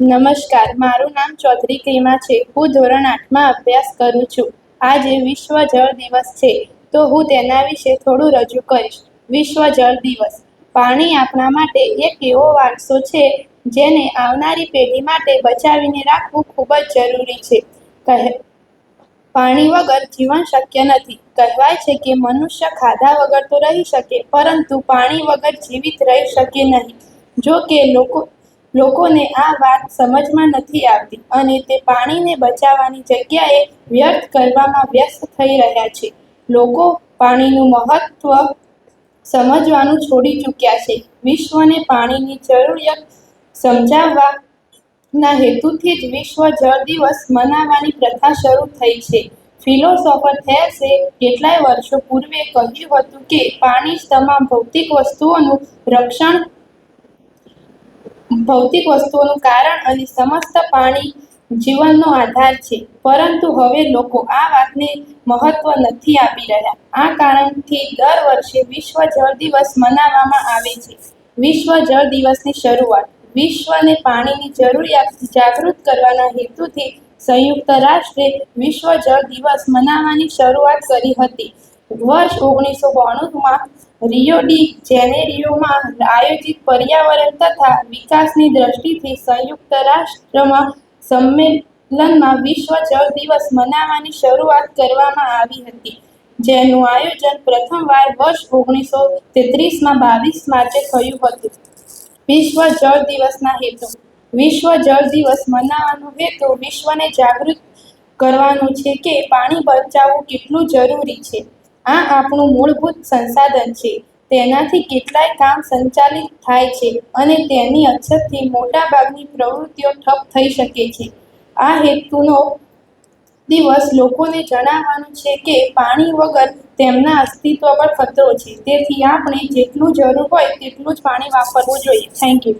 નમસ્કાર, મારું નામ ચૌધરી ક્રિમા છે. હું ધોરણ આઠમાં અભ્યાસ કરું છું. આજે વિશ્વ જળ દિવસ છે, તો હું તેના વિશે થોડું રજૂ કરીશ. વિશ્વ જળ દિવસ. પાણી આપણા માટે એક એવો વારસો છે, જેને આવનારી પેઢી માટે બચાવીને રાખવું ખૂબ જ જરૂરી છે. કહે, પાણી વગર જીવન શક્ય નથી. કહેવાય છે કે મનુષ્ય ખાધા વગર તો રહી શકે, પરંતુ પાણી વગર જીવિત રહી શકે નહીં. જો કે લોકો લોકોને આ વાત સમજમાં નથી આવતી અને તે પાણીને બચાવવાની જગ્યાએ વ્યર્થ કરવામાં વ્યસ્ત થઈ રહ્યા છે. લોકો પાણીનું મહત્વ સમજવાનું છોડી ચૂક્યા છે. વિશ્વને પાણીની જરૂરિયાત સમજાવવા ના હેતુથી જ વિશ્વ જળ દિવસ મનાવવાની પ્રથા શરૂ થઈ છે. ફિલોસોફર થેલ્સે કેટલાય વર્ષો પૂર્વે કહ્યું હતું કે પાણી જ તમામ ભૌતિક વસ્તુઓનું રક્ષણ ભૌતિક વસ્તુઓનું કારણ અને સમસ્ત પાણી જીવનનો આધાર છે. પરંતુ હવે લોકો આ વાતને મહત્વ નથી આપી રહ્યા. આ કારણથી દર વર્ષે વિશ્વ જળ દિવસ મનાવવામાં આવે છે. વિશ્વ જળ દિવસની શરૂઆત વિશ્વને પાણીની જરૂરિયાત જાગૃત કરવાના હેતુથી સંયુક્ત રાષ્ટ્રે વિશ્વ જળ દિવસ મનાવવાની શરૂઆત કરી હતી. વર્ષ ઓગણીસો બાણુંમાં રિયો ડી જેનેરિયોમાં આયોજિત પર્યાવરણ તથા વિકાસની દ્રષ્ટિથી સંયુક્ત રાષ્ટ્રમાં સંમેલનમાં વિશ્વ જળ દિવસ મનાવવાની શરૂઆત કરવામાં આવી હતી, જેનું આયોજન પ્રથમવાર વર્ષ ઓગણીસો તેત્રીસમાં બાવીસ માર્ચે થયું હતું. વિશ્વ જળ દિવસના હેતુ. વિશ્વ જળ દિવસ મનાવવાનો હેતુ વિશ્વને જાગૃત કરવાનો છે કે પાણી બચાવવું કેટલું જરૂરી છે. આ આપણું મૂળભૂત સંસાધન છે. તેનાથી કેટલાય કામ સંચાલિત થાય છે અને તેની અછતથી મોટાભાગની પ્રવૃત્તિઓ ઠપ થઈ શકે છે. આ હેતુનો દિવસ લોકોને જણાવવાનું છે કે પાણી વગર તેમના અસ્તિત્વ પર ખતરો છે. તેથી આપણે જેટલું જરૂર હોય તેટલું જ પાણી વાપરવું જોઈએ. Thank you